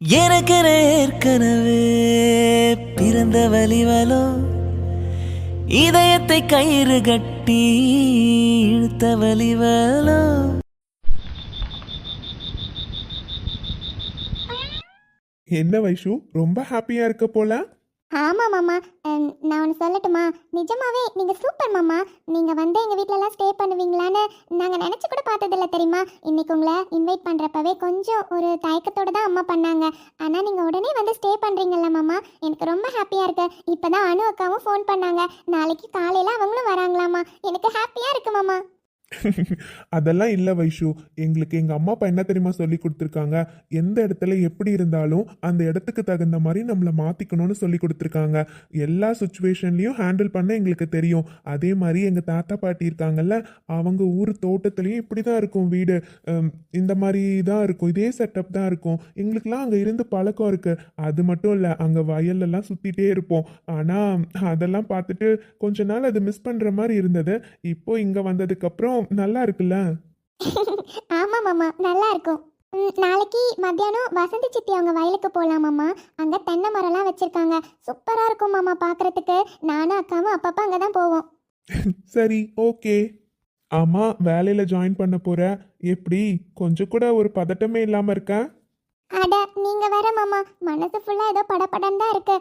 எனக்கு ஏற்கனவே பிறந்த வலிவலோ இதயத்தை கயிறு கட்டி இழுத்த வலிவலோ என்ன வைஷு ரொம்ப ஹாப்பியா இருக்க போல? ஆமாம் மாமா. நான் ஒன்று சொல்லட்டுமா? நிஜமாவே நீங்கள் சூப்பர் மாமா. நீங்கள் வந்து எங்கள் வீட்டிலலாம் ஸ்டே பண்ணுவீங்களான்னு நாங்கள் நினச்சி கூட பார்த்ததில்ல தெரியுமா? இன்னைக்கு உங்களை இன்வைட் பண்ணுறப்பவே கொஞ்சம் ஒரு தயக்கத்தோடு தான் அம்மா பண்ணாங்க. ஆனால் நீங்கள் உடனே வந்து ஸ்டே பண்ணுறீங்கல்ல மாமா. எனக்கு ரொம்ப ஹாப்பியாக இருக்கு. இப்போ தான் அனு அக்காவும் ஃபோன் பண்ணாங்க. நாளைக்கு காலையில் அவங்களும் வராங்களாமா. எனக்கு ஹாப்பியாக இருக்கு மாமா. அதெல்லாம் இல்லை வைஷு. எங்களுக்கு எங்கள் அம்மா அப்பா என்ன தெரியுமா சொல்லி கொடுத்துருக்காங்க? எந்த இடத்துல எப்படி இருந்தாலும் அந்த இடத்துக்கு தகுந்த மாதிரி நம்மளை மாற்றிக்கணும்னு சொல்லி கொடுத்துருக்காங்க. எல்லா சுச்சுவேஷன்லேயும் ஹேண்டில் பண்ண எங்களுக்கு தெரியும். அதே மாதிரி எங்கள் தாத்தா பாட்டி இருக்காங்கல்ல அவங்க ஊர் தோட்டத்துலேயும் இப்படி தான் இருக்கும் வீடு. இந்த மாதிரி தான் இருக்கும். இதே செட்டப் தான் இருக்கும். எங்களுக்குலாம் அங்கே இருந்து பழக்கம் இருக்குது அது மட்டும் இல்லை அங்கே வயல்லலாம் சுற்றிட்டே இருப்போம். ஆனால் அதெல்லாம் பார்த்துட்டு கொஞ்ச நாள் அது மிஸ் பண்ணுற மாதிரி இருந்தது. இப்போ இங்கே வந்ததுக்கப்புறம் அப்புறம் நல்லா இருக்குல்ல? ஆமாம் மாமா. நல்லா இருக்கும். ம், நாளைக்கு மத்தியானம் வசந்தி சித்தி அவங்க வயலுக்கு போகலாம் மாமா. அங்கே தென்னை மரம்லாம் வச்சுருக்காங்க. சூப்பராக இருக்கும் மாமா பார்க்குறதுக்கு நானும் அக்காவும் அப்பப்போ அங்கே தான் போவோம். சரி ஓகே. ஆமா வேலையில ஜாயின் பண்ண போற. எப்படி? கொஞ்சம் கூட ஒரு பதட்டமே இல்லாம இருக்க? அட நீங்கள் வேற மாமா மனசு ஃபுல்லாக ஏதோ படபடன்னு தான் இருக்கு.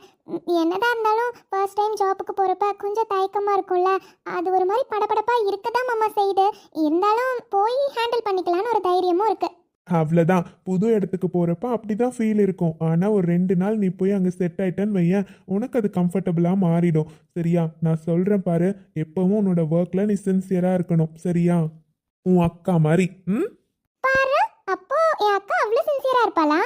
என்னதான் இருந்தாலும் ஃபர்ஸ்ட் டைம் ஜாப்புக்கு போகிறப்ப கொஞ்சம் தயக்கமாக இருக்கும்ல. அது ஒரு மாதிரி படபடப்பாக இருக்க தான் மாமா செய்யுது. இருந்தாலும் போய் ஹேண்டில் பண்ணிக்கலான்னு ஒரு தைரியமும் இருக்கு. அவ்வளோதான் புது இடத்துக்கு போறப்ப அப்படிதான் ஃபீல் இருக்கும். ஆனா ஒரு ரெண்டு நாள் நீ போய் அங்க செட் ஆயிட்டேன்னு வையேன் உனக்கு அது கம்ஃபர்டபுளா மாறிடும். சரியா? நான் சொல்றேன் பாரு எப்பவும் உன்னோட ஒர்க்ல நீ சின்சியரா இருக்கணும். சரியா? உன் அக்கா மாதிரி. ம்? பாரு அப்போ என் அக்கா அவ்வளோ சின்சியராக இருப்பாளா?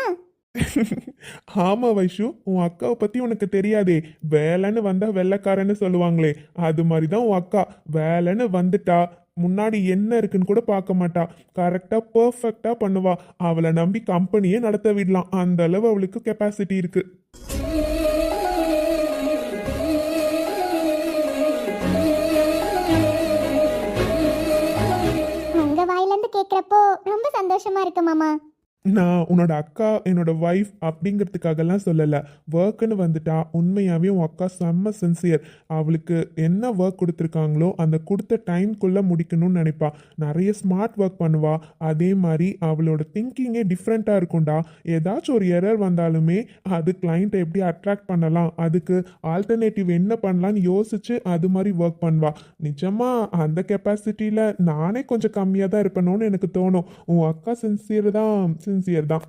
ஆமா வைஷு. உன் அக்காவை பத்தி உனக்கு தெரியாதே. வேலைன்னு வந்தா வெள்ளைக்காரன்னு சொல்லுவாங்களே. அது மாதிரி தான் உன் அக்கா. வேலைன்னு வந்துட்டா. முன்னாடி என்ன இருக்குன்னு கூட பார்க்க மாட்டா. கரெக்டா பர்ஃபெக்டா பண்ணுவா. அவளை நம்பி கம்பெனியே நடத்த விடலாம். அந்த அளவு அவளுக்கு கெப்பாசிட்டி இருக்கு. உங்கள் வாயிலேருந்து கேட்குறப்போ ரொம்ப சந்தோஷமாக இருக்கு மாமா. நான் உன்னோட அக்கா என்னோட ஒய்ஃப் அப்படிங்கிறதுக்காகலாம் சொல்லலை. ஒர்க்குன்னு வந்துட்டா உண்மையாகவே உன் அக்கா செம்ம சின்சியர் அவளுக்கு என்ன ஒர்க் கொடுத்துருக்காங்களோ அந்த கொடுத்த டைம்குள்ளே முடிக்கணும்னு நினைப்பா. நிறைய ஸ்மார்ட் ஒர்க் பண்ணுவா. அதே மாதிரி அவளோட திங்கிங்கே டிஃப்ரெண்ட்டாக இருக்கும்டா. ஏதாச்சும் ஒரு எரர் வந்தாலுமே அது கிளைண்ட்டை எப்படி அட்ராக்ட் பண்ணலாம்? அதுக்கு ஆல்டர்னேட்டிவ் என்ன பண்ணலான்னு யோசிச்சு அது மாதிரி ஒர்க் பண்ணுவா. நிஜமாக அந்த கெப்பாசிட்டியில் நானே கொஞ்சம் கம்மியாக தான் இருப்பணும்னு எனக்கு தோணும். உன் அக்கா சின்சியர் தான் சின்சியர் தான்.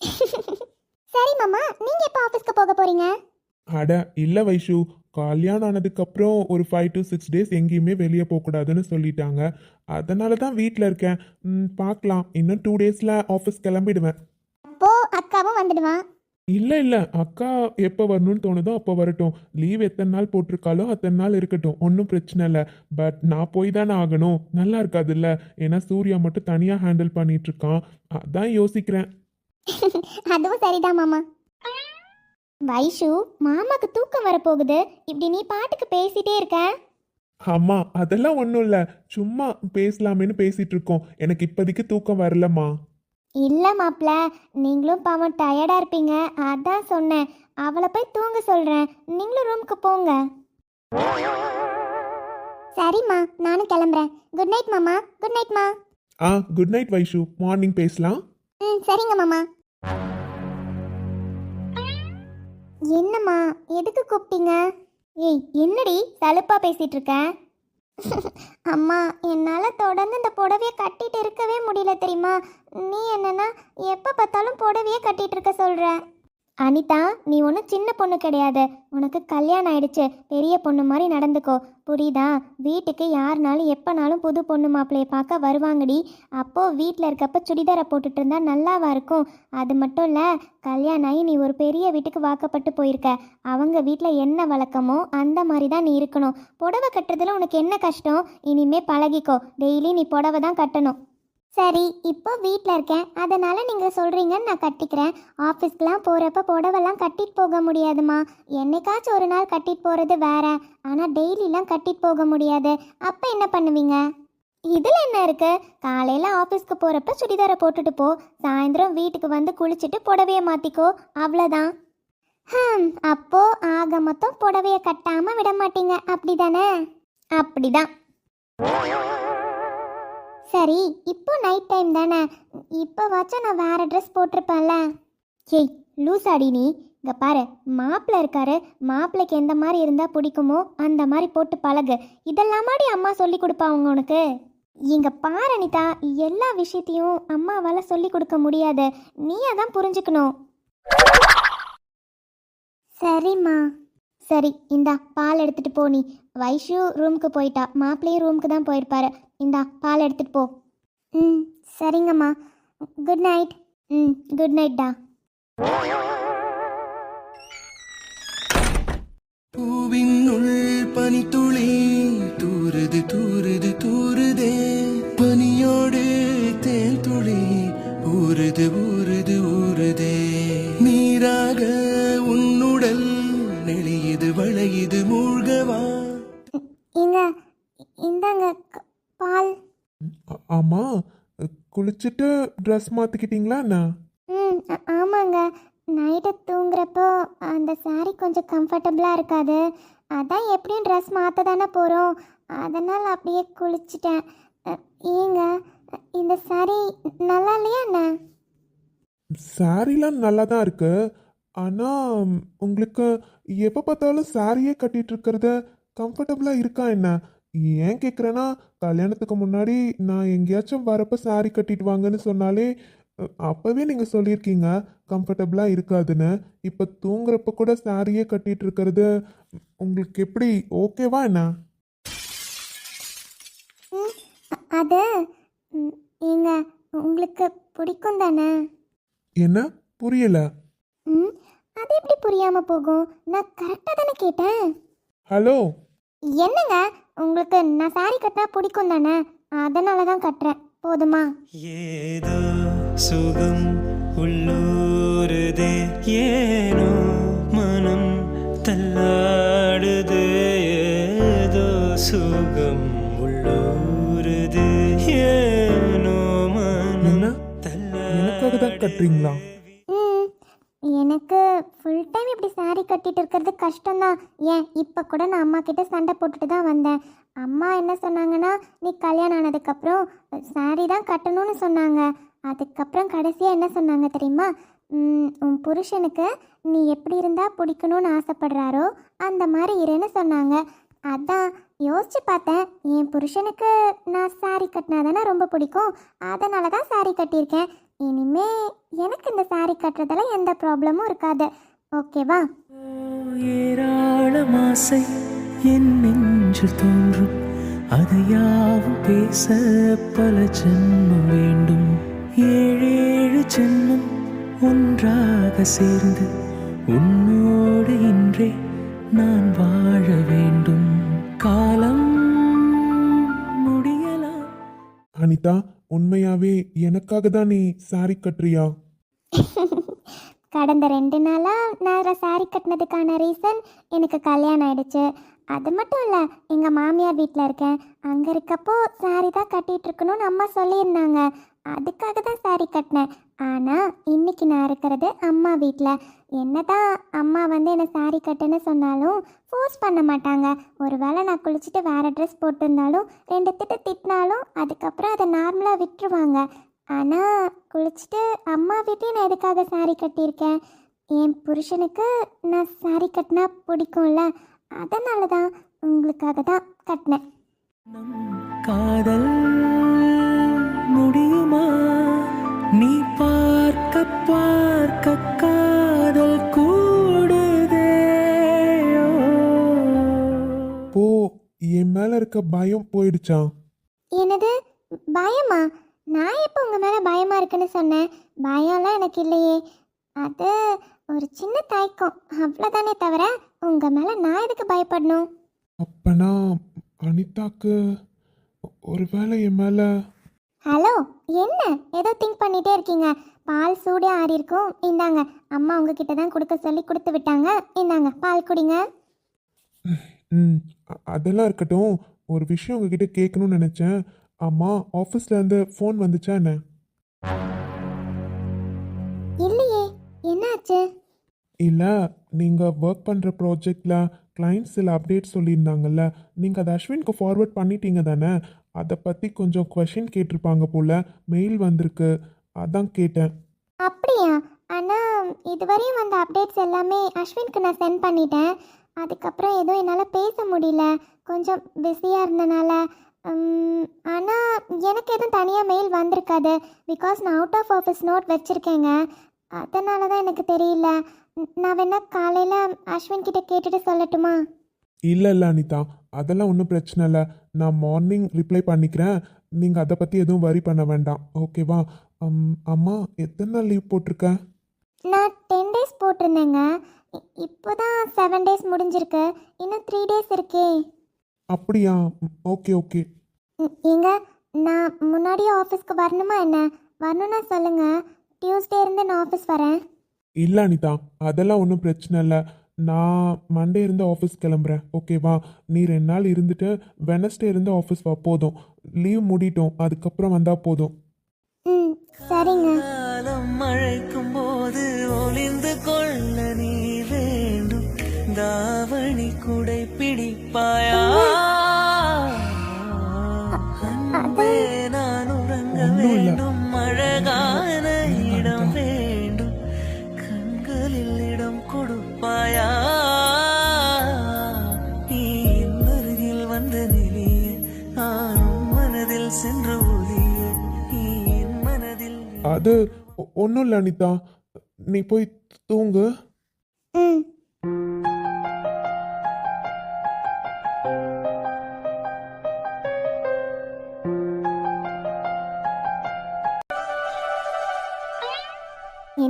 சரி மாமா. நீங்கள் எப்போ ஆஃபீஸ்க்கு போக போகிறீங்க அட இல்லை வைஷு. கல்யாணம் ஆனதுக்கப்புறம் ஒரு ஃபைவ் டு சிக்ஸ் டேஸ் எங்கேயுமே வெளியே போகக்கூடாதுன்னு சொல்லிட்டாங்க. அதனால தான் வீட்டில் இருக்கேன். பார்க்கலாம். இன்னும் டூ டேஸில் ஆஃபீஸ் கிளம்பிடுவேன். அப்போ அக்காவும் வந்துடுவான் இல்லை இல்லை. அக்கா எப்போ வரணும்னு தோணுதோ அப்போ வரட்டும். லீவ் எத்தனை நாள் போட்டிருக்காலோ அத்தனை நாள் இருக்கட்டும். ஒன்றும் பிரச்சனை இல்லை. பட் நான் போய் தானே ஆகணும். நல்லா இருக்காதுல்ல. ஏன்னா சூர்யா மட்டும் தனியாக ஹேண்டில் பண்ணிட்டு இருக்கான் அதான் யோசிக்கிறேன். அதுவும் சரிதான் மாமா. வைஷு மாமாக்கு தூக்கம் வரப்போகுது. இப்படி நீ பாட்டுக்கு பேசிட்டே இருக்க. அம்மா அதெல்லாம் ஒன்றும் இல்லை. சும்மா பேசலாமேன்னு பேசிட்டு இருக்கோம் எனக்கு இப்போதைக்கு தூக்கம் வரலம்மா. இல்லை மாப்ள நீங்களும் பாவம் டயர்டாக இருப்பீங்க. அதான் சொன்னேன். அவளை போய் தூங்க சொல்கிறேன் நீங்களும் ரூமுக்கு போங்க. சரிம்மா நானும் கிளம்புறேன். குட் நைட் மாமா. குட் நைட்மா ஆ குட் நைட் வைஷு. மார்னிங் பேசலாம்? ம் சரிங்க மாமா. என்னம்மா எதுக்கு கூப்பிட்டீங்க? ஏய் என்னடி சலுப்பா பேசிட்டு இருக்க? அம்மா என்னால் தொடர்ந்து இந்த புடவையை கட்டிட்டு இருக்கவே முடியல தெரியுமா? நீ என்னன்னா எப்போ பார்த்தாலும் புடவையே கட்டிட்டு இருக்க சொல்கிற அனிதா நீ ஒன்றும் சின்ன பொண்ணு கிடையாது. உனக்கு கல்யாணம் ஆயிடுச்சு. பெரிய பொண்ணு மாதிரி நடந்துக்கோ. புரியுதா? வீட்டுக்கு யாருனாலும் எப்போனாலும் புது பொண்ணு மாப்பிள்ளைய பார்க்க வருவாங்கடி. அப்போது வீட்டில் இருக்கப்ப சுடிதாரை போட்டுட்டு இருந்தா நல்லாவா இருக்கும். அது மட்டும் இல்லை கல்யாணம் ஆகி நீ ஒரு பெரிய வீட்டுக்கு வாக்கப்பட்டு போயிருக்க. அவங்க வீட்டில் என்ன வழக்கமோ அந்த மாதிரி தான் நீ இருக்கணும். புடவை கட்டுறதுல உனக்கு என்ன கஷ்டம்? இனிமே பழகிக்கோ. டெய்லி நீ புடவை தான் கட்டணும். சரி இப்போ வீட்டில் இருக்கேன். அதனால் நீங்கள் சொல்கிறீங்கன்னு நான் கட்டிக்கிறேன். ஆஃபீஸ்க்கெலாம் போகிறப்ப புடவெல்லாம் கட்டிட்டு போக முடியாதுமா என்னைக்காச்சும் ஒரு நாள் கட்டிட்டு போகிறது வேற. ஆனால் டெய்லிலாம் கட்டிட்டு போக முடியாது. அப்போ என்ன பண்ணுவீங்க? இதில் என்ன இருக்குது காலையில் ஆஃபீஸ்க்கு போகிறப்ப சுடிதாரை போட்டுட்டு போ. சாயந்தரம் வீட்டுக்கு வந்து குளிச்சுட்டு புடவைய மாற்றிக்கோ அவ்வளோதான். ஹம் அப்போ ஆக மொத்தம் புடவையை கட்டாமல் விட மாட்டீங்க. அப்படி தானே அப்படிதான். சரி இப்போ நைட் டைம் தானே. இப்போ வச்சா நான் வேறு ட்ரெஸ் போட்டிருப்பேன்ல. ஏய் லூசாடி நீ. இங்கே பாரு மாப்பிள்ளை இருக்காரு. மாப்பிள்ளைக்கு எந்த மாதிரி இருந்தால் பிடிக்குமோ அந்த மாதிரி போட்டு பழகு. இதெல்லாமாடி அம்மா சொல்லி கொடுப்பாங்க உனக்கு? இங்கே பாரு அனிதா எல்லா விஷயத்தையும் அம்மாவால் சொல்லி கொடுக்க முடியாது. நீ அதான் புரிஞ்சுக்கணும். சரிம்மா. சரி இந்தா பால் எடுத்துட்டு போ நீ. வைஷு ரூமுக்கு போயிட்டா. மாப்பிள்ளையும் ரூமுக்கு தான் போயிருப்பாரு. இந்தா பால் எடுத்துட்டு போ. ம் சரிங்கம்மா. குட் நைட் ம் குட் நைட்டா பூவின் உள் பனித்துளி தூறுது தூறுது தூறுதே பனியோடு தேன் துளி ஊறுது ஊறுது ஊறுதே நீராக உன்னுடல் நெளியுது வளையுது மூழ்கவா. இந்தாங்க. பால். ஆமா. குளிச்சுட்டு ட்ரெஸ் மாத்திக்கிட்டீங்களா என்ன? ம் ஆமாங்க. நைட்டு தூங்குறப்போ அந்த saree கொஞ்சம் கம்ஃபர்டபுளாக இருக்காது. அதான் எப்படியும் ட்ரெஸ் மாற்ற தானே போகிறோம் அதனால் அப்படியே குளிச்சிட்டேன். ஏங்க இந்த saree நல்லா இல்லையா என்ன? சாரீலாம் நல்லா தான் இருக்கு. ஆனா ம், உங்களுக்கு எப்போ பார்த்தாலும் சாரியே கட்டிட்டு இருக்கிறது கம்ஃபர்டபுளா இருக்கா என்ன? ஏன் கேட்குறேன்னா கல்யாணத்துக்கு முன்னாடி நான் எங்கேயாச்சும் வரப்ப சாரி கட்டிட்டு வாங்கன்னு சொன்னாலே அப்பவே நீங்க சொல்லியிருக்கீங்க கம்ஃபர்டபுளா இருக்காதுன்னு. இப்போ தூங்குறப்ப கூட சாரியே கட்டிட்டு இருக்கிறது உங்களுக்கு எப்படி ஓகேவா என்ன? அது ஏங்க உங்களுக்கு பிடிக்கும் தானே? என்ன? புரியல. ம் அது எப்படி புரியாமல் போகும்? நான் கரெக்டாக தானே கேட்டேன்? ஹலோ என்னங்க உங்களுக்கு நான் saree கட்டினா பிடிக்கும் தானே அதனால தான் கட்டுறேன். போதுமா? ஏதோ சுகம் உள்ளூருதே ஏனோ மனம் தள்ளாடுது ஏதோ சுகம் உள்ளூருது ஏனோ மனம் எனக்காக தான் கட்டுறீங்களா? எனக்கு ஃபுல் டைம் இப்படி saree கட்டிட்டு இருக்கிறது கஷ்டம்தான். ஏன்? இப்போ கூட நான் அம்மா கிட்ட சண்டை போட்டுட்டு தான் வந்தேன். அம்மா என்ன சொன்னாங்கன்னா நீ கல்யாணம் ஆனதுக்கப்புறம் saree தான் கட்டணும்னு சொன்னாங்க. அதுக்கப்புறம் கடைசியாக என்ன சொன்னாங்க தெரியுமா? உன் புருஷனுக்கு நீ எப்படி இருந்தால் பிடிக்கணும்னு ஆசைப்படுறாரோ அந்த மாதிரி இருன்னு சொன்னாங்க. அதான் யோசிச்சு பார்த்தேன். என் புருஷனுக்கு நான் saree கட்டினா தானே ரொம்ப பிடிக்கும். அதனால தான் saree கட்டியிருக்கேன். இனிமே எனக்கு இந்த saree கட்டுறதுல எந்த ப்ராப்ளமும் இருக்காது. ஓகேவா ஏராளம் ஆசை என் நெஞ்சில் தோன்றும். அதையாவும் பேச பல ஜென்மம் வேண்டும். ஏழேழு ஜென்மம் ஒன்றாக சேர்ந்து உன்னோடு இன்றே நான் வாழ வேண்டும். காலம் முடியலாம். அனிதா உண்மையாவே எனக்காக தான் நீ சாரி கட்டுறியா? கடந்த ரெண்டு நாளாக நான் சாரி கட்டினதுக்கான ரீசன் எனக்கு கல்யாணம் ஆயிடுச்சு. அது மட்டும் இல்லை எங்கள் மாமியார் வீட்டில் இருக்கேன். அங்கே இருக்கப்போ சாரி தான் கட்டிகிட்டு இருக்கணும்னு அம்மா சொல்லியிருந்தாங்க. அதுக்காக தான் சாரி கட்டினேன். ஆனால் இன்னைக்கு நான் இருக்கிறது அம்மா வீட்டில் என்னதான் அம்மா வந்து என்னை சாரி கட்டுன்னு சொன்னாலும் ஃபோர்ஸ் பண்ண மாட்டாங்க. ஒரு வேளை நான் குளிச்சுட்டு வேறு ட்ரெஸ் போட்டிருந்தாலும் ரெண்டு திட்டு திட்டினாலும் அதுக்கப்புறம் அதை நார்மலாக விட்டுருவாங்க. ஆனால் குளிச்சுட்டு அம்மா வீட்டையும் நான் எதுக்காக சாரி கட்டியிருக்கேன்? என் புருஷனுக்கு நான் சாரி கட்டினா பிடிக்கும்ல அதனால தான் உங்களுக்காக தான் கட்டினேன். காதல் முடியுமா? நீ பார்க்க பார்க்க என் மேல இருக்க பயம் போயிடுச்சா? என்னது? பயமா? நான் எப்போ உங்கள் மேலே பயமாக இருக்குன்னு சொன்னேன்? பயம்லாம் எனக்கு இல்லையே. அது ஒரு சின்ன தயக்கம். அவ்வளோதானே தவிர உங்கள் மேலே நான் எதுக்கு பயப்படணும்? அப்பனா அனிதாக்கு ஒருவேளை என் மேல ஹலோ என்ன? ஏதோ திங்க் பண்ணிட்டே இருக்கீங்க. பால் சூடே ஆறி இருக்கும். இந்தாங்க. அம்மா உங்ககிட்ட தான் கொடுக்க சொல்லி கொடுத்து விட்டாங்க. இந்தாங்க பால் குடிங்க. ம். அ- அதெல்லாம் இருக்கட்டும். ஒரு விஷயம் உங்ககிட்ட கேட்கணும்னு நினைச்சேன். அம்மா ஆஃபீஸ்லேருந்து ஃபோன் வந்துச்சா என்ன? இல்லையே. என்னாச்சு? இல்லை நீங்கள் ஒர்க் பண்ணுற ப்ராஜெக்டில் கிளைண்ட்ஸ் சில அப்டேட் சொல்லியிருந்தாங்கல்ல. நீங்கள் அதை அஸ்வினுக்கு ஃபார்வர்ட் பண்ணிட்டீங்க தானே? அதை பற்றி கொஞ்சம் கொஷின் கேட்டிருப்பாங்க போல். மெயில் வந்திருக்கு. அதான் கேட்டேன். அப்படியா? ஆனால் இதுவரையும் வந்த அப்டேட்ஸ் எல்லாமே அஸ்வினுக்கு நான் சென்ட் பண்ணிட்டேன். அதுக்கப்புறம் எதுவும் என்னால் பேச முடியல. கொஞ்சம் பிஸியாக இருந்தனால ஆனால் எனக்கு எதுவும் தனியாக மெயில் வந்திருக்காது. பிகாஸ் நான் அவுட் ஆஃப் ஆஃபீஸ் நோட் வச்சுருக்கேங்க. அதனால தான் எனக்கு தெரியல. நான் வேணா காலையில் அஸ்வின் கிட்ட கேட்டுட்டு சொல்லட்டுமா? இல்லை இல்லை அனிதா. அதெல்லாம் ஒன்றும் பிரச்சனை இல்லை. நான் மார்னிங் ரிப்ளை பண்ணிக்கிறேன். நீங்கள் அதை பற்றி எதுவும் வரி பண்ண வேண்டாம். ஓகேவா அம், அம்மா எத்தனை நாள் லீவ் போட்டிருக்க? நான் டென் டேஸ் போட்டிருந்தேங்க. இப்போ தான் செவன் டேஸ் முடிஞ்சிருக்கு. இன்னும் த்ரீ டேஸ் இருக்கே. அப்படியா? ஓகே ஓகே ம், ஏங்க நான் முன்னாடியே ஆஃபீஸ்க்கு வரணுமா என்ன? வரணும்னா சொல்லுங்க. டியூஸ்டே இருந்து நான் ஆஃபீஸ் வரேன். இல்லை அனிதா. அதெல்லாம் ஒன்றும் பிரச்சனை இல்லை. நான் மண்டே இருந்து ஆஃபீஸ் கிளம்புறேன். ஓகேவா நீ ரெண்டு நாள் இருந்துட்டு வெனஸ்டே இருந்து ஆஃபீஸ் வா. போதும். லீவ் முடிட்டோம். அதுக்கப்புறம் வந்தால் போதும். ம் சரிங்க. காலம் அழைக்கும் போது ஒளிந்து கொள்ள பிடிப்பாயா அன்பே, நான் உறங்க வேண்டும் அழகான இடம் வேண்டும் கண்களில் இடம் கொடுப்பாயா நீ அருகில் நானும் மனதில் சென்று ஒளிய நீ மனதில் அது ஒன்றும் இல்லை அனிதா நீ போய். தூங்கு ம்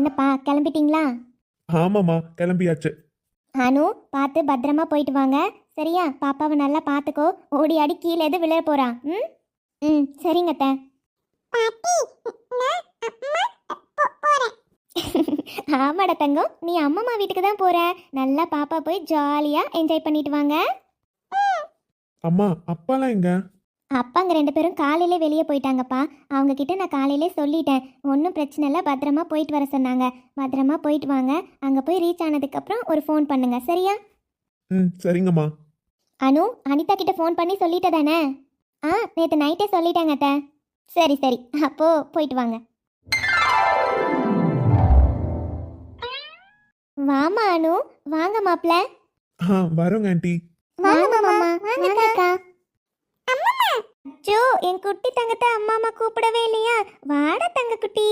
என்னப்பா கிளம்பிட்டீங்களா? ஆமாம்மா கிளம்பியாச்சு. அனு பார்த்து பத்திரமா போயிட்டு வாங்க. சரியா? பாப்பாவை நல்லா பார்த்துக்கோ. ஓடி ஆடி கீழே எது விழ போறா? ம்? ம் சரிங்க அத்தை. ஆமாடா தங்கம். நீ அம்மம்மா வீட்டுக்கு தான் போற. நல்லா பாப்பா போய் ஜாலியா என்ஜாய் பண்ணிட்டு வாங்க. அம்மா அப்பாலாம் எங்க? அப்பாங்க ரெண்டு பேரும் காலையிலே வெளியே போயிட்டாங்கப்பா. அவங்க கிட்ட நான் காலையிலே சொல்லிட்டேன். ஒன்றும் பிரச்சனை இல்லை. பத்திரமா போயிட்டு வர சொன்னாங்க. பத்திரமா போயிட்டு வாங்க. அங்கே போய் ரீச் ஆனதுக்கப்புறம் ஒரு ஃபோன் பண்ணுங்க. சரியா? ம் சரிங்கம்மா. அனு அனிதா கிட்ட ஃபோன் பண்ணி சொல்லிட்ட தானே? ஆ நேற்று நைட்டே சொல்லிட்டாங்க அத்தை. சரி சரி. அப்போ போயிட்டு வாங்க. வாமா அனு. வாங்க மாப்ள ஆ வரோங்க ஆண்டி. வாங்க மாமா. வாங்க அக்கா. அச்சோ என் குட்டி தங்கத்தை அம்மா அம்மா கூப்பிடவே இல்லையா? வாடா தங்க குட்டி.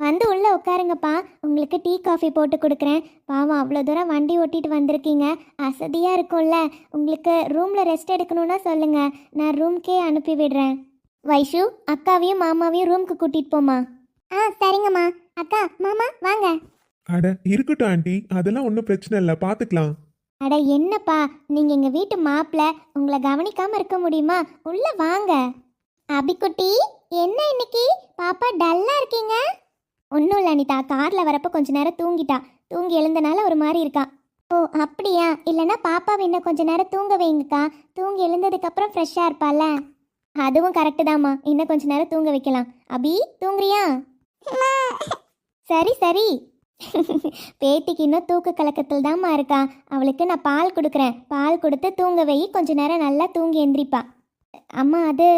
வந்து உள்ள உட்காருங்கப்பா. உங்களுக்கு டீ காஃபி போட்டு கொடுக்குறேன். பாவம் அவ்வளோ தூரம் வண்டி ஓட்டிட்டு வந்திருக்கீங்க. அசதியாக இருக்கும்ல. உங்களுக்கு ரூமில் ரெஸ்ட் எடுக்கணும்னா சொல்லுங்க. நான் ரூம்க்கே அனுப்பி விடுறேன். வைஷு அக்காவையும் மாமாவையும் ரூம்க்கு கூட்டிட்டு போமா ஆ சரிங்கம்மா. அக்கா மாமா வாங்க. அட இருக்கட்டும் ஆண்டி. அதெல்லாம் ஒன்றும் பிரச்சனை இல்லை. பார்த்துக்கலாம் அட என்னப்பா நீங்க எங்க வீட்டு மாப்பிள்ள உங்களை கவனிக்காம இருக்க முடியுமா? உள்ள வாங்க. அபிக்குட்டி என்ன இன்னைக்கு? பாப்பா டல்லா இருக்கீங்க? ஒன்றும் இல்லை அனிதா காரில் வரப்போ கொஞ்ச நேரம் தூங்கிட்டா. தூங்கி எழுந்தனால ஒரு மாதிரி இருக்கா. ஓ அப்படியா? இல்லைன்னா பாப்பாவை இன்னும் கொஞ்ச நேரம் தூங்க வைங்கக்கா. தூங்கி எழுந்ததுக்கப்புறம் ஃப்ரெஷ்ஷாக இருப்பால அதுவும் கரெக்டு தாம்மா. இன்னும் கொஞ்ச நேரம் தூங்க வைக்கலாம். அபி தூங்குறியா? சரி சரி. பேத்திக்கு இன்னும் தூக்க கலக்கத்தில் தான்மா இருக்கா. அவளுக்கு நான் பால் கொடுக்குறேன். பால் கொடுத்து தூங்க வை. கொஞ்ச நேரம் நல்லா தூங்கி எந்திரிப்பா. அம்மா அது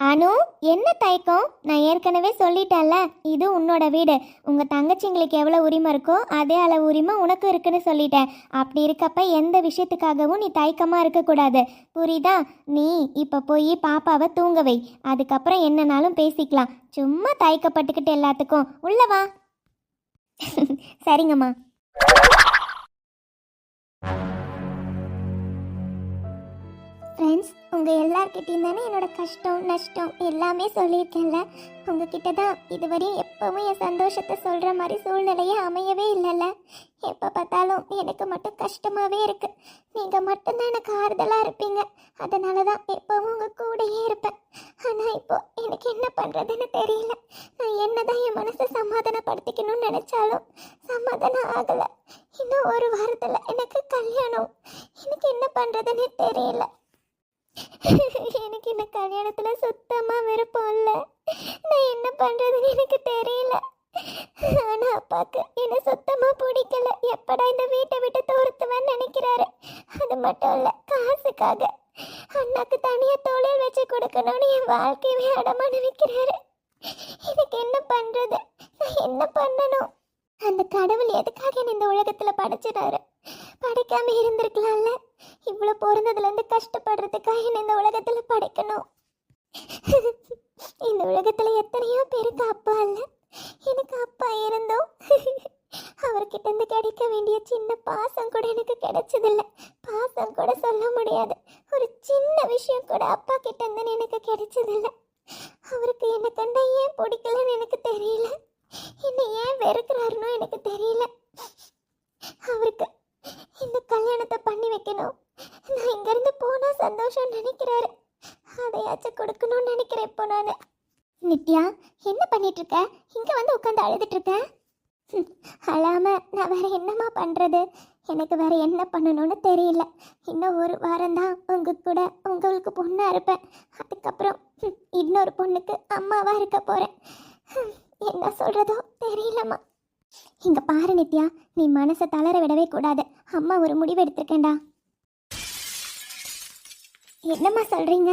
அனு என்ன தயக்கம்? நான் ஏற்கனவே சொல்லிட்டேன்ல இது உன்னோட வீடு. உங்கள் தங்கச்சிங்களுக்கு எவ்வளோ உரிமை இருக்கோ அதே அளவு உரிமை உனக்கு இருக்குன்னு சொல்லிட்டேன். அப்படி இருக்கப்ப எந்த விஷயத்துக்காகவும் நீ தயக்கமாக இருக்கக்கூடாது. புரியுதா? நீ இப்போ போய் பாப்பாவை தூங்க வை. அதுக்கப்புறம் என்னனாலும் பேசிக்கலாம். சும்மா தயக்கப்பட்டுக்கிட்டு எல்லாத்துக்கும். உள்ளவா சரிங்கம்மா. உங்கள் எல்லார்கிட்டையும் தானே என்னோட கஷ்டம் நஷ்டம் எல்லாமே சொல்லியிருக்கேன்ல. உங்ககிட்ட தான் இதுவரையும் எப்பவும் என் சந்தோஷத்தை சொல்கிற மாதிரி சூழ்நிலையே அமையவே இல்லைல்ல. எப்போ பார்த்தாலும் எனக்கு மட்டும் கஷ்டமாகவே இருக்கு. நீங்கள் மட்டும்தான் எனக்கு ஆறுதலாக இருப்பீங்க. அதனால தான் எப்பவும் உங்கள் கூடயே இருப்பேன். ஆனால் இப்போ எனக்கு என்ன பண்ணுறதுன்னு தெரியல. நான் என்னதான் என் மனசை சமாதானப்படுத்திக்கணும்னு நினச்சாலும் சமாதானம் ஆகலை. இன்னும் ஒரு வாரத்தில் எனக்கு கல்யாணம். எனக்கு என்ன பண்ணுறதுன்னே தெரியல. எனக்கு இந்த கல்யாணத்துல சுத்தமா விருப்பம் இல்லை. நான் என்ன பண்றதுன்னு எனக்கு தெரியல. ஆனா அப்பாக்கு என்ன சுத்தமா பிடிக்கல. எப்படா இந்த வீட்டை விட்டு துரத்துவேன்னு நினைக்கிறாரு. அது மட்டும் இல்ல காசுக்காக. அண்ணாக்கு தனியா தொழில் வச்சு கொடுக்கணும்னு என் வாழ்க்கையவே அடமான வைக்கிறாரு எனக்கு என்ன பண்றது? நான் என்ன பண்ணணும்? அந்த கடவுள் எதுக்காக என்ன இந்த உலகத்துல படைச்சிட்டாரு படைக்காம இருந்திருக்கலாம்ல? இவ்வளோ பிறந்ததுலேருந்து கஷ்டப்படுறதுக்காக என்ன இந்த உலகத்தில் படைக்கணும்? இந்த உலகத்தில் எத்தனையோ பேருக்கு அப்பா இல்லை. எனக்கு அப்பா இருந்தோம். அவர்கிட்ட இருந்து கிடைக்க வேண்டிய சின்ன பாசம் கூட எனக்கு கிடைச்சதில்ல. பாசம் கூட சொல்ல முடியாது. ஒரு சின்ன விஷயம் கூட அப்பா கிட்ட இருந்து எனக்கு கிடைச்சதில்ல. அவருக்கு என்னை கண்டா ஏன் பிடிக்கலன்னு எனக்கு தெரியல. என்னை ஏன் வெறுக்கிறாருன்னு எனக்கு தெரியல. அவருக்கு இந்த கல்யாணத்தை பண்ணி வைக்கணும். நான் இங்கேருந்து போனால் சந்தோஷம் நினைக்கிறாரு. அதையாச்சும் கொடுக்கணும்னு நினைக்கிறேன் இப்போ நான். நித்யா என்ன பண்ணிட்டு இருக்க இங்கே வந்து உட்காந்து அழுதுட்டு இருக்க அழாம நான் வேற என்னம்மா பண்றது? எனக்கு வேற என்ன பண்ணணும்னு தெரியல. இன்னும் ஒரு வாரம் தான் உங்க கூட உங்களுக்கு பொண்ணா இருப்பேன். அதுக்கப்புறம் இன்னொரு பொண்ணுக்கு அம்மாவா இருக்க போறேன். என்ன சொல்றதோ தெரியலம்மா. இங்க பாரு நித்யா நீ மனசை தளர விடவே கூடாது. அம்மா ஒரு முடிவு எடுத்திருக்கேன்டா. என்னம்மா சொல்றீங்க?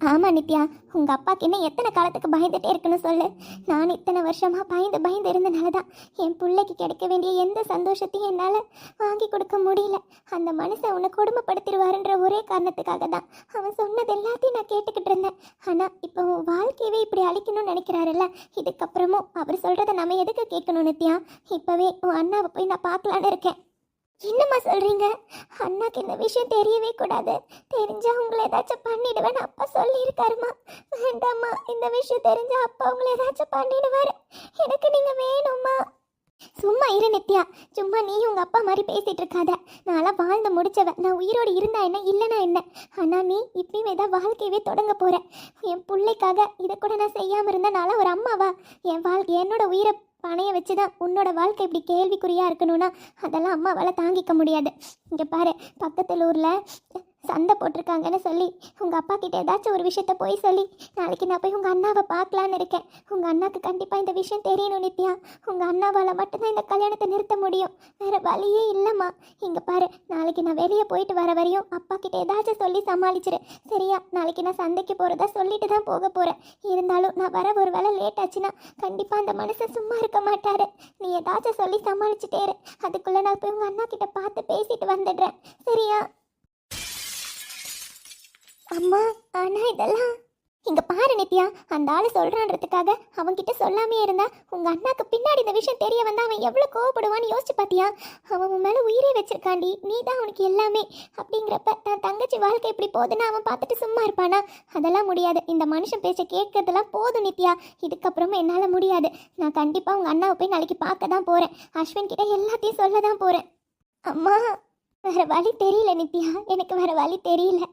ஆமாம் நித்யா. உங்கள் அப்பாக்கு இன்னும் எத்தனை காலத்துக்கு பயந்துட்டே இருக்குன்னு சொல்லு. நான் இத்தனை வருஷமாக பயந்து பயந்து இருந்தனால தான் என் பிள்ளைக்கு கிடைக்க வேண்டிய எந்த சந்தோஷத்தையும் என்னால் வாங்கி கொடுக்க முடியல. அந்த மனுஷன் உன்னை கொடுமைப்படுத்திடுவாருன்ற ஒரே காரணத்துக்காக தான் அவன் சொன்னது எல்லாத்தையும் நான் கேட்டுக்கிட்டு இருந்தேன். ஆனால் இப்போ உன் வாழ்க்கையவே இப்படி அழிக்கணும்னு நினைக்கிறாருல்ல? இதுக்கப்புறமும் அவர் சொல்கிறத நம்ம எதுக்கு கேட்கணும் நித்யா? இப்போவே உன் அண்ணாவை போய் நான் பார்க்கலான்னு இருக்கேன். என்னம்மா சொல்கிறீங்க அண்ணாக்கு இந்த விஷயம் தெரியவே கூடாது. தெரிஞ்சா உங்களை ஏதாச்சும் பண்ணிடுவேன் அப்பா சொல்லியிருக்காருமா. வேண்டாம்மா இந்த விஷயம் தெரிஞ்சா அப்பா உங்களை ஏதாச்சும் பண்ணிடுவாரு. எனக்கு நீங்க வேணுமா சும்மா இரு நித்யா. சும்மா நீ உங்க அப்பா மாதிரி பேசிட்டு இருக்காத. நான்லாம் வாழ்ந்து முடிச்சவ நான் உயிரோடு இருந்தா என்ன இல்லைனா என்ன? ஆனா நீ இப்பயுமே தான் வாழ்க்கையவே தொடங்க போற. என் பிள்ளைக்காக இதை கூட நான் செய்யாம இருந்தா நான்லாம் ஒரு அம்மாவா? என் வாழ்க்கை என்னோட உயிரை பணையை வச்சு தான் உன்னோட வாழ்க்கை இப்படி கேள்விக்குறியாக இருக்கணும்னா அதெல்லாம் அம்மாவால் தாங்கிக்க முடியாது. இங்கே பாரு பக்கத்தில் ஊரில் சண்டை போட்டிருக்காங்கன்னு சொல்லி உங்கள் அப்பா கிட்ட ஏதாச்சும் ஒரு விஷயத்த போய் சொல்லி நாளைக்கு நான் போய் உங்கள் அண்ணாவை பார்க்கலான்னு இருக்கேன். உங்கள் அண்ணாக்கு கண்டிப்பாக இந்த விஷயம் தெரியணும் நித்யா. உங்கள் அண்ணாவால் மட்டும்தான் இந்த கல்யாணத்தை நிறுத்த முடியும். வேற வழியே இல்லைம்மா. இங்கே பாரு நாளைக்கு நான் வெளியே போயிட்டு வர வரையும் அப்பா கிட்ட ஏதாச்சும் சொல்லி சமாளிச்சிரு. சரியா? நாளைக்கு நான் சந்தைக்கு போகிறதா சொல்லிட்டு தான் போக போகிறேன் இருந்தாலும் நான் வர ஒரு வேளை லேட் ஆச்சுன்னா கண்டிப்பாக அந்த மனுஷன் சும்மா இருக்க மாட்டாரு. நீ ஏதாச்சும் சொல்லி சமாளிச்சுட்டே இரு. அதுக்குள்ளே நான் போய் உங்கள் அண்ணா கிட்ட பார்த்து பேசிட்டு வந்துடுறேன். சரியா? அம்மா ஆனா இதெல்லாம். இங்க பாரு நித்யா அந்த ஆளு சொல்றான்றதுக்காக அவன்கிட்ட சொல்லாமே இருந்தா உங்க அண்ணாக்கு பின்னாடி இந்த விஷயம் தெரிய வந்தா அவன் எவ்வளவு கோவப்படுவான்னு யோசிச்சு பாத்தியா? அவன் உன் மேல உயிரே வச்சிருக்காண்டி நீ தான் அவனுக்கு எல்லாமே. அப்படிங்கிறப்ப தான் தங்கச்சி வாழ்க்கை இப்படி போகுதுன்னு அவன் பார்த்துட்டு சும்மா இருப்பானா? அதெல்லாம் முடியாது. இந்த மனுஷன் பேச்ச கேட்கறதெல்லாம் போதும் நித்யா. இதுக்கப்புறமா என்னால முடியாது. நான் கண்டிப்பா உங்க அண்ணாவை போய் நாளைக்கு பார்க்க தான் போறேன். அஸ்வின் கிட்ட எல்லாத்தையும் சொல்ல தான் போறேன். அம்மா வேற வழி தெரியல நித்யா. எனக்கு வேற வழி தெரியல.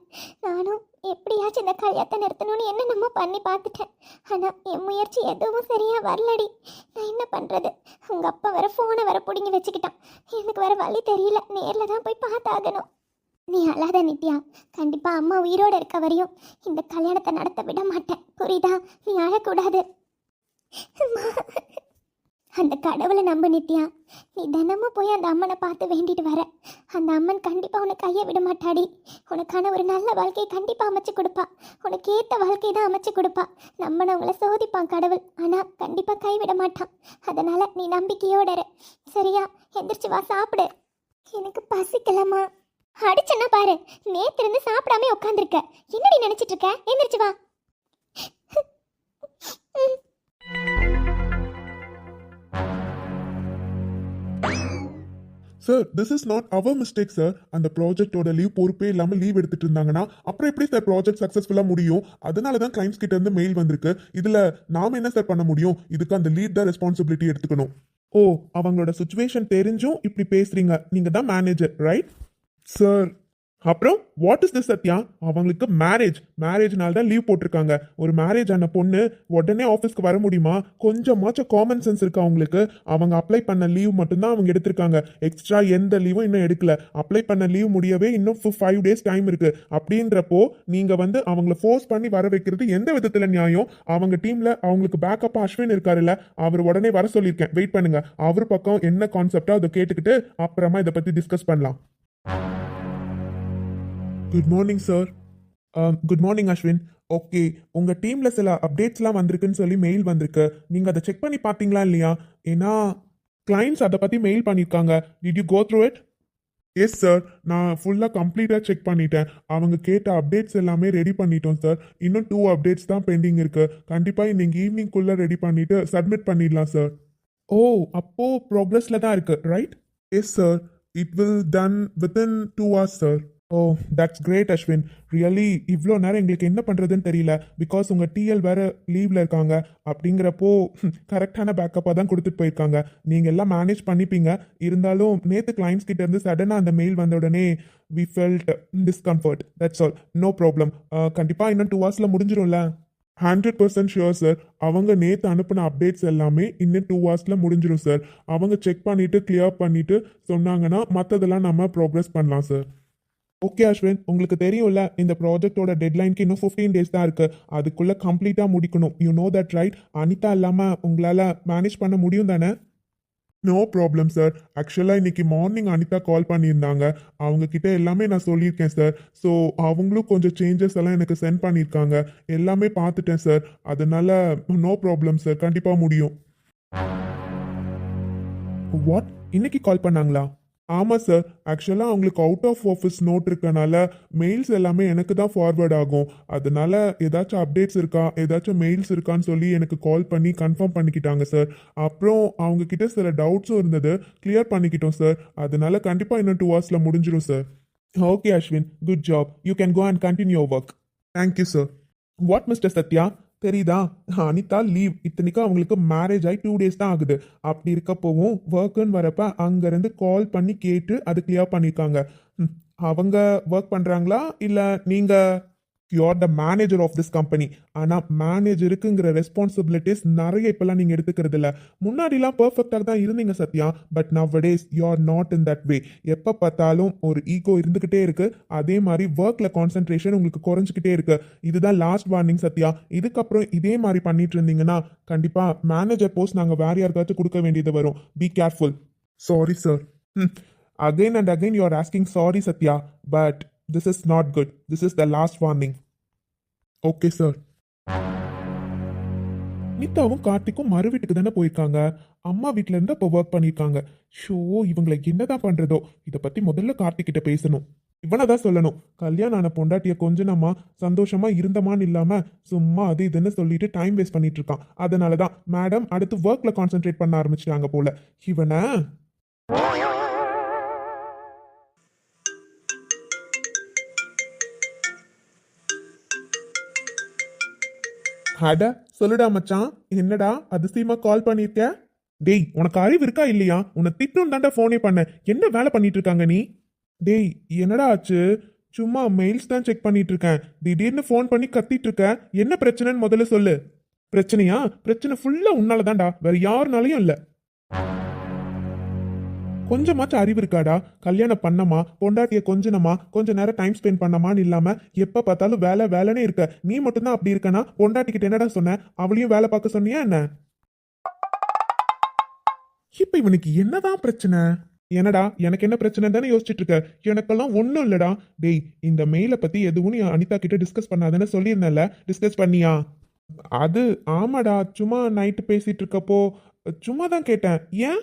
நானும் எப்படியாச்சும் இந்த கல்யாணத்தை நிறுத்தணும்னு என்னென்னமோ பண்ணி பார்த்துட்டேன். ஆனால் என் முயற்சி எதுவும் சரியா வரலடி. நான் என்ன பண்ணுறது உங்கள் அப்பா வேற ஃபோனை வேற பிடுங்கி வச்சுக்கிட்டான். எனக்கு வேற வழி தெரியல. நேரில் தான் போய் பார்த்தாகணும். நீ அழாத நித்யா. கண்டிப்பாக அம்மா உயிரோடு இருக்க வரையும் இந்த கல்யாணத்தை நடத்த விட மாட்டேன். புரியுதா? நீ அழக்கூடாது. அம்மா. அந்த கடவுளை நம்ப நித்யா. நீ தினமும் போய் அந்த அம்மனை பார்த்து வேண்டிட்டு வர. அந்த அம்மன் கண்டிப்பாக உன்னை கையை விட மாட்டாடி. உனக்கான ஒரு நல்ல வாழ்க்கையை கண்டிப்பாக அமைச்சு கொடுப்பா. உனக்கு ஏற்ற வாழ்க்கையை தான் அமைச்சு கொடுப்பா. நம்பினவங்கள சோதிப்பான் கடவுள். ஆனால் கண்டிப்பாக கைவிட மாட்டான். அதனால நீ நம்பிக்கையோட சரியா? எந்திரிச்சு வா சாப்பிடு. எனக்கு பசிக்கலம்மா. அடிச்சேன்னா பாரு. நேத்து இருந்து சாப்பிடாம உட்காந்துருக்க என்னடி நினைச்சிட்டு இருக்க? எந்திரிச்சு வா. Sir this is not our mistake sir அந்த ப்ராஜெக்டோட லீவ் பொறுப்பே இல்லாமல் லீவ் எடுத்துட்டு இருந்தாங்கன்னா அப்புறம் எப்படி சார் ப்ராஜெக்ட் சக்ஸஸ்ஃபுல்லாக முடியும்? அதனால தான் கிளைண்ட்ஸ் கிட்ட இருந்து மெயில் வந்திருக்கு. இதில் நாம என்ன சார் பண்ண முடியும்? இதுக்கு அந்த லீட் தான் ரெஸ்பான்சிபிலிட்டி எடுத்துக்கணும். ஓ அவங்களோட சுச்சுவேஷன் தெரிஞ்சும் இப்படி பேசுறீங்க. நீங்க தான் மேனேஜர் ரைட் சார் அப்புறம் வாட் இஸ் திஸ் சத்யா? அவங்களுக்கு மேரேஜ் மேரேஜ்னால தான் லீவ் போட்டிருக்காங்க. ஒரு மேரேஜ் ஆன பொண்ணு உடனே ஆஃபீஸ்க்கு வர முடியுமா? கொஞ்சமாச்சும் காமன் சென்ஸ் இருக்கு அவங்களுக்கு? அவங்க அப்ளை பண்ண லீவ் மட்டும்தான் அவங்க எடுத்திருக்காங்க. எக்ஸ்ட்ரா எந்த லீவும் இன்னும் எடுக்கல. அப்ளை பண்ண லீவ் முடியவே இன்னும் ஃபைவ் டேஸ் டைம் இருக்கு. அப்படின்றப்போ நீங்க வந்து அவங்கள ஃபோர்ஸ் பண்ணி வர வைக்கிறது எந்த விதத்துல நியாயம்? அவங்க டீம்ல அவங்களுக்கு பேக்கப் அஸ்வின் இருக்காருல்ல அவர் உடனே வர சொல்லியிருக்கேன். வெயிட் பண்ணுங்க. அவர் பக்கம் என்ன கான்செப்டோ அதை கேட்டுக்கிட்டு அப்புறமா இதை பத்தி டிஸ்கஸ் பண்ணலாம். Good morning sir good morning Ashwin okay உங்கள் டீமில் சில அப்டேட்ஸ்லாம் வந்திருக்குன்னு சொல்லி மெயில் வந்திருக்கு. நீங்கள் அதை செக் பண்ணி பார்த்தீங்களா இல்லையா? ஏன்னா கிளைண்ட்ஸ் அதை பற்றி மெயில் பண்ணியிருக்காங்க did you go through it yes sir நான் ஃபுல்லாக கம்ப்ளீட்டாக செக் பண்ணிட்டேன். அவங்க கேட்ட அப்டேட்ஸ் எல்லாமே ரெடி பண்ணிட்டோம் சார் இன்னும் டூ அப்டேட்ஸ் தான் பெண்டிங் இருக்குது கண்டிப்பாக இன்னைக்கு ஈவினிங்குள்ளே ரெடி பண்ணிவிட்டு சப்மிட் பண்ணிடலாம் சார் ஓ அப்போது ப்ரோக்ரஸில் தான் இருக்குது right yes sir it will done within two hours sir oh that's great Ashwin really இவ்வளோ நேரம் எங்களுக்கு என்ன பண்ணுறதுன்னு தெரியல. பிகாஸ் உங்கள் டிஎல் வேறு லீவில் இருக்காங்க. அப்படிங்கிறப்போ கரெக்டான பேக்கப்பாக தான் கொடுத்துட்டு போயிருக்காங்க. நீங்கள் எல்லாம் மேனேஜ் பண்ணிப்பீங்க. இருந்தாலும் நேற்று கிளைண்ட்ஸ் கிட்டேருந்து சடனாக அந்த மெயில் வந்த உடனே we felt discomfort that's all no problem கண்டிப்பாக இன்னும் டூ ஹவர்ஸில் முடிஞ்சிடும்ல ஹண்ட்ரட் பர்சன்ட் ஷுர் சார் அவங்க நேற்று அனுப்பின அப்டேட்ஸ் எல்லாமே இன்னும் டூ ஹவர்ஸில் முடிஞ்சிடும் சார் அவங்க செக் பண்ணிவிட்டு கிளியர் பண்ணிவிட்டு சொன்னாங்கன்னா மற்றதெல்லாம் நம்ம ப்ரோக்ரஸ் பண்ணலாம் சார் ஓகே அஸ்வின் உங்களுக்கு தெரியும்ல இந்த ப்ராஜெக்டோட டெட்லைனுக்கு இன்னும் ஃபிஃப்டீன் டேஸ் தான் இருக்கு. அதுக்குள்ள கம்ப்ளீட்டாக முடிக்கணும். You know that right Anitha இல்லாமல் உங்களால் மேனேஜ் பண்ண முடியும் தானே? நோ ப்ராப்ளம் சார் ஆக்சுவலாக இன்னைக்கு மார்னிங் அனிதா கால் பண்ணியிருந்தாங்க. அவங்கக்கிட்ட எல்லாமே நான் சொல்லியிருக்கேன் சார் ஸோ அவங்களும் கொஞ்சம் சேஞ்சஸ் எல்லாம் எனக்கு சென்ட் பண்ணியிருக்காங்க. எல்லாமே பார்த்துட்டேன் சார் அதனால நோ ப்ராப்ளம் சார் கண்டிப்பாக முடியும். வாட் இன்னைக்கு கால் பண்ணாங்களா? ஆமாம் சார் ஆக்சுவலாக அவங்களுக்கு அவுட் ஆஃப் ஆஃபீஸ் நோட் இருக்கனால மெயில்ஸ் எல்லாமே எனக்கு தான் ஃபார்வர்ட் ஆகும். அதனால ஏதாச்சும் அப்டேட்ஸ் இருக்கா? ஏதாச்சும் மெயில்ஸ் இருக்கான்னு சொல்லி எனக்கு கால் பண்ணி கன்ஃபார்ம் பண்ணிக்கிட்டாங்க சார் அப்புறம் அவங்க கிட்ட சில டவுட்ஸும் இருந்தது. கிளியர் பண்ணிக்கிட்டோம் சார் அதனால கண்டிப்பாக இன்னும் டூ ஹவர்ஸில் முடிஞ்சிடும் sir okay Ashwin good job you can go and continue work thank you sir what mister Sathya தெரியுதா? அனிதா லீவ் இத்தனைக்கும் அவங்களுக்கு மேரேஜ் ஆகி டூ டேஸ் தான் ஆகுது. அப்படி இருக்கப்போவும் ஒர்க்குன்னு வரப்ப அங்கேருந்து கால் பண்ணி கேட்டு அது கிளியர் பண்ணியிருக்காங்க. அவங்க ஒர்க் பண்ணுறாங்களா இல்லை நீங்கள் you're the manager of this company ஆனால் மேனேஜருக்குங்கிற ரெஸ்பான்சிபிலிட்டிஸ் நிறைய இப்போல்லாம் நீங்கள் எடுத்துக்கிறது இல்லை. முன்னாடிலாம் பர்ஃபெக்டாக தான் இருந்தீங்க Sathya. But nowadays you are not in that way எப்போ பார்த்தாலும் ஒரு ஈகோ இருந்துக்கிட்டே இருக்கு. அதே மாதிரி ஒர்க்கில் கான்சென்ட்ரேஷன் உங்களுக்கு குறைஞ்சிக்கிட்டே இருக்கு. இதுதான் லாஸ்ட் வார்னிங் சத்யா. இதுக்கப்புறம் இதே மாதிரி பண்ணிட்டு இருந்தீங்கன்னா கண்டிப்பாக மேனேஜர் போஸ்ட் நாங்கள் வேறு யாருக்காச்சும் கொடுக்க வேண்டியது வரும். Be careful sorry sir again and again you are asking sorry Sathya. But this is not good this is the last warning okay sir நித்தாவும் கார்த்திக்கும் மறு வீட்டுக்கு தானே போயிருக்காங்க. அம்மா வீட்டில இருந்து அப்போ ஒர்க் பண்ணியிருக்காங்க. ஷோ இவங்களை என்னதான் பண்றதோ? இதை பத்தி முதல்ல கார்த்திக் கிட்ட பேசணும். இவனை தான் சொல்லணும். கல்யாணம் ஆன பொண்டாட்டிய கொஞ்ச சந்தோஷமா இருந்தமான்னு இல்லாம சும்மா அது இதுன்னு சொல்லிட்டு டைம் வேஸ்ட் பண்ணிட்டு இருக்கான். அதனால தான் மேடம் அடுத்து ஒர்க்ல கான்சென்ட்ரேட் பண்ண ஆரம்பிச்சிட்டாங்க போல. இவனை அட சொல்லுடா மச்சான். என்னடா அதிசயமா கால் பண்ணிருக்க? டேய் உனக்கு அறிவு இருக்கா இல்லையா? உன்னை திட்டும் தாண்டா ஃபோனே பண்ண. என்ன வேலை பண்ணிட்டு இருக்காங்க நீ? டேய் என்னடா ஆச்சு? சும்மா மெயில்ஸ் தான் செக் பண்ணிட்டு இருக்கேன். திடீர்னு ஃபோன் பண்ணி கத்திட்டு இருக்கேன் என்ன பிரச்சனைன்னு முதல்ல சொல்லு. பிரச்சனையா? பிரச்சனை ஃபுல்லா உன்னால தான்டா வேற யாருனாலையும் இல்லை. கொஞ்சமாச்சும் அறிவு இருக்காடா? கல்யாணம் பண்ணமா? பொண்டாட்டிய கொஞ்சனமா? கொஞ்ச நேரம் டைம் ஸ்பெண்ட் பண்ணமான்னு இல்லாம எப்ப பார்த்தாலும் வேலை வேலைனே இருக்க. நீ மட்டும்தான் அப்படி இருக்கனா? பொண்டாட்டிக்கிட்ட என்னடா சொன்ன? அவளையும் வேலை பார்க்க சொன்னியா என்ன? இப்ப இவனுக்கு என்னதான் பிரச்சனை? என்னடா எனக்கு என்ன பிரச்சனை தானே யோசிச்சுட்டு இருக்க? எனக்கெல்லாம் ஒன்றும் இல்லடா. டேய் இந்த மெயிலை பத்தி எதுவும் நீ அனிதா கிட்ட டிஸ்கஸ் பண்ணாதானே சொல்லியிருந்தேன்ல? டிஸ்கஸ் பண்ணியா? அது ஆமாடா சும்மா நைட்டு பேசிட்டு இருக்கப்போ சும்மா தான் கேட்டேன். ஏன்?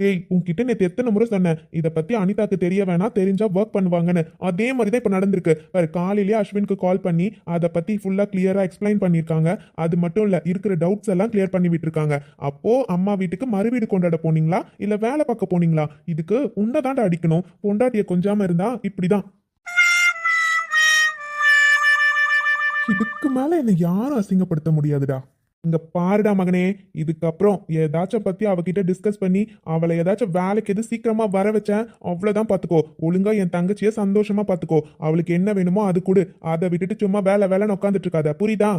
டேய் உன்கிட்ட நேற்று எத்தனை முறை சொன்னேன். இதை பற்றி அனிதாக்கு தெரிய வேணாம் தெரிஞ்சா ஒர்க் பண்ணுவாங்கன்னு. அதே மாதிரி தான் இப்போ நடந்திருக்கு. பாரு காலையிலேயே அஸ்வினுக்கு கால் பண்ணி அதை பற்றி ஃபுல்லாக கிளியராக எக்ஸ்பிளைன் பண்ணியிருக்காங்க. அது மட்டும் இல்லை இருக்கிற டவுட்ஸ் எல்லாம் கிளியர் பண்ணி விட்டுருக்காங்க. அப்போது அம்மா வீட்டுக்கு மறு வீடு கொண்டாட போனீங்களா? இல்லை வேலை பார்க்க போனீங்களா? இதுக்கு உன்னை தாண்டா அடிக்கணும். கொஞ்சாமல் இருந்தால் இருந்தா இப்படிதான். இதுக்கு மேலே என்னை யாரும் அசிங்கப்படுத்த முடியாதுடா. இங்க பாருடா மகனே இதுக்கப்புறம் ஏதாச்சும் பத்தி அவகிட்ட டிஸ்கஸ் பண்ணி அவளை ஏதாச்சும் வேலைக்கு எது சீக்கிரமா வர வச்சேன் அவ்வளவுதான் பாத்துக்கோ. ஒழுங்கா என் தங்கச்சிய சந்தோஷமா பாத்துக்கோ. அவளுக்கு என்ன வேணுமோ அது கொடு. அதை விட்டுட்டு சும்மா வேலை வேலைன்னு உட்காந்துட்டு இருக்காத. புரியுதா?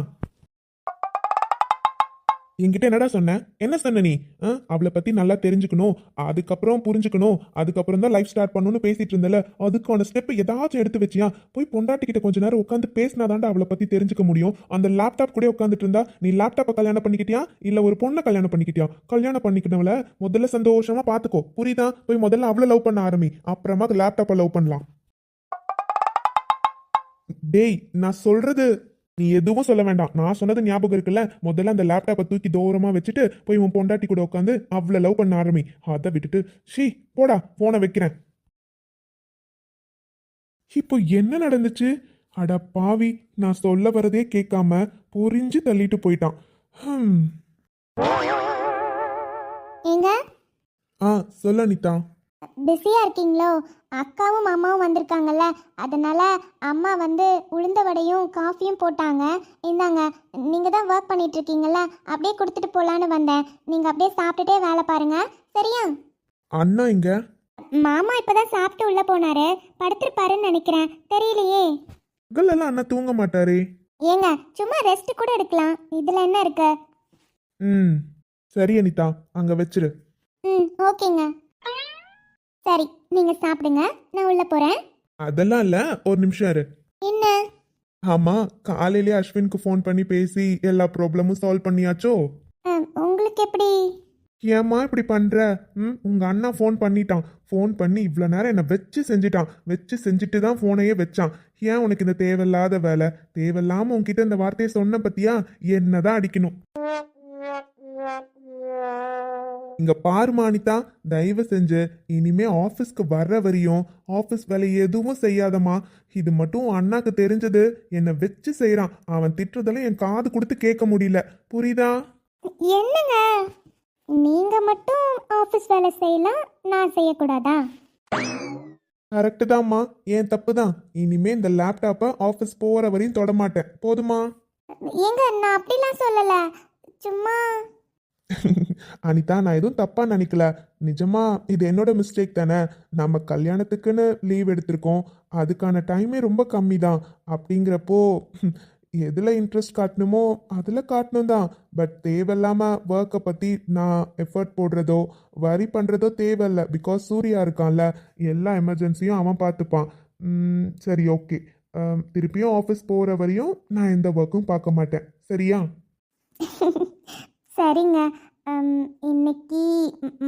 என்கிட்ட என்னடா சொன்ன? என்ன சொன்ன நீ? ஆ? அவளை பத்தி நல்லா தெரிஞ்சுக்கணும். அதுக்கப்புறம் புரிஞ்சுக்கணும். அதுக்கப்புறம் தான் லைஃப் ஸ்டார்ட் பண்ணணும்னு பேசிட்டு இருந்தல அதுக்கான ஸ்டெப் ஏதாச்சும் எடுத்து வச்சியா? போய் பொண்டாட்டிக்கிட்ட கொஞ்ச நேரம் உட்காந்து பேசினாதாண்டா அவளை பத்தி தெரிஞ்சுக்க முடியும். அந்த லேப்டாப் கூட உட்காந்துட்டு இருந்தா நீ லேப்டாப்பை கல்யாணம் பண்ணிக்கிட்டியா? இல்ல ஒரு பொண்ணை கல்யாணம் பண்ணிக்கிட்டியா? கல்யாணம் பண்ணிக்கிட்டவள முதல்ல சந்தோஷமா பாத்துக்கோ புரியுதா? போய் முதல்ல அவளை லவ் பண்ண ஆரம்பி. அப்புறமா லேப்டாப்பை லவ் பண்ணலாம். டேய் நான் சொல்றது நீ எதுவும் சொல்ல வேண்டாம். நான் சொன்னது ஞாபகம் இருக்குல்ல? முதல்ல அந்த லேப்டாப்பை தூக்கி தூரமா வச்சுட்டு போய் உன் பொண்டாட்டி கூட உட்காந்து அவளை லவ் பண்ண ஆரம்பி. அதை விட்டுட்டு ஷீ போடா போனை வைக்கிறேன். இப்போ என்ன நடந்துச்சு? அட பாவி நான் சொல்ல வரதே கேட்காம புரிஞ்சு தள்ளிட்டு போயிட்டான். ஆ சொல்ல அனிதா. பிஸியாக இருக்கீங்களோ? அக்காவும் மாமாவும் வந்திருக்காங்கல்ல. அதனால அம்மா வந்து உளுந்த வடையும் காஃபியும் போட்டாங்க. இந்தாங்க நீங்கள் தான் ஒர்க் பண்ணிட்டு இருக்கீங்கல்ல அப்படியே கொடுத்துட்டு போகலான்னு வந்தேன். நீங்கள் அப்படியே சாப்பிட்டுட்டே வேலை பாருங்க. சரியா? அண்ணா இங்க மாமா இப்பதான் சாப்பிட்டு உள்ள போனாரு. படுத்திருப்பாருன்னு நினைக்கிறேன். தெரியலையே. பகல்லெல்லாம் அண்ணா தூங்க மாட்டாரே. ஏங்க சும்மா ரெஸ்ட் கூட எடுக்கலாம். இதுல என்ன இருக்கு? ம். சரி அனிதா. அங்க வச்சிரு. ம் ஓகேங்க. சரி நீங்க சாப்பிடுங்க. நான் உள்ள போறேன். அதெல்லாம் இல்ல ஒரு நிமிஷம் இரு. என்ன? ஆமா காலையிலே அஸ்வினுக்கு ஃபோன் பண்ணி பேசி எல்லா ப்ராப்ளமும் சால்வ் பண்ணியாச்சோ? உங்களுக்கு எப்படி? ஏம்மா இப்படி பண்ற? ம் உங்க அண்ணா ஃபோன் பண்ணிட்டான். ஃபோன் பண்ணி இவ்வளோ நேரம் என்னை வச்சு செஞ்சுட்டான். வச்சு செஞ்சுட்டு தான் ஃபோனையே வச்சான். ஏன் உனக்கு இந்த தேவையில்லாத வேலை? தேவையில்லாம உன்கிட்ட இந்த வார்த்தையை சொன்ன பத்தியா? என்னதான் அடிக்கணும். இங்க பாருமா அனிதா தயவு செஞ்சு இனிமே ஆஃபீஸ்க்கு வர்ற வரையும் ஆஃபீஸ் வேலை எதுவும் செய்யாதம்மா. இது மட்டும் அண்ணாக்கு தெரிஞ்சது. என்னை வச்சு செய்றான். அவன் திட்டுறதெல்லாம் என் காது கொடுத்து கேட்க முடியல. புரியுதா? என்னங்க? நீங்க மட்டும் ஆபீஸ் வேலை செய்யலாம் நான் செய்யக்கூடாதா? கரெக்டு தான்மா ஏன் தப்பு தான்? இனிமே இந்த லேப்டாப்பை ஆஃபீஸ் போகிற வரையும் தொட மாட்டேன். போதுமா? ஏங்க நான் அப்படிலாம் சொல்லல. சும்மா அனிதா நான் எதுவும் தப்பா நினைக்கல. நிஜமா இது என்னோட மிஸ்டேக் தானே. நம்ம கல்யாணத்துக்குன்னு லீவ் எடுத்திருக்கோம். அதுக்கான டைமே ரொம்ப கம்மி தான் அப்படிங்கிறப்போ எதில் இன்ட்ரெஸ்ட் காட்டணுமோ அதில் காட்டணும் தான். பட் தேவையில்லாமல் ஒர்க்கை பற்றி நான் எஃபர்ட் போடுறதோ வரி பண்ணுறதோ தேவையில்ல. பிகாஸ் சூர்யா இருக்கான்ல எல்லா எமர்ஜென்சியும் அவன் பார்த்துப்பான். சரி ஓகே திருப்பியும் ஆஃபீஸ் போகிற வரையும் நான் எந்த ஒர்க்கும் பார்க்க மாட்டேன். சரியா? சரிங்க. இன்னைக்கு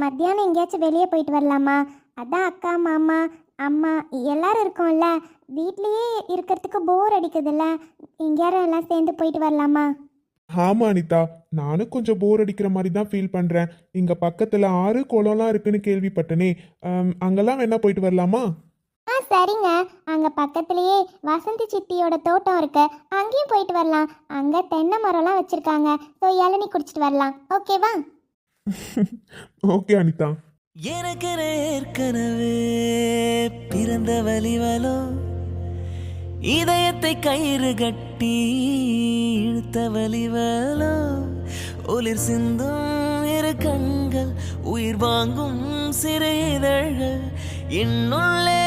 மத்தியானம் எங்கேயாச்சும் வெளியே போயிட்டு வரலாமா? அதான் அக்கா மாமா அம்மா எல்லாரும் இருக்கோம்ல. வீட்லேயே இருக்கிறதுக்கு போர் அடிக்குதுல்ல. எங்கேயாரும் எல்லாம் சேர்ந்து போயிட்டு வரலாமா? ஆமா அனிதா. நானும் கொஞ்சம் போர் அடிக்கிற மாதிரி தான் ஃபீல் பண்ணுறேன் இங்கே பக்கத்தில் ஆறு குளம்லாம் இருக்குன்னு கேள்விப்பட்டனே. அங்கெல்லாம் வேணா போயிட்டு வரலாமா? ஆ சரிங்க. அங்கே பக்கத்துலேயே வசந்தி சித்தியோட தோட்டம் இருக்கு. அங்கேயும் போயிட்டு வரலாம். அங்கே தென்னை மரம்லாம் வச்சுருக்காங்க. ஸோ இளநீ குடிச்சிட்டு வரலாம். ஓகேவா ஓகே அனிதா. எனக்கு ஏற்கனவே பிறந்த வலிவலோ இதயத்தை கயிறு கட்டி இழுத்த வலிவலோ ஒளிர் சிந்தும் இரு கண்கள் உயிர் வாங்கும் சிறு இதழ்கள் என்னுள்ளே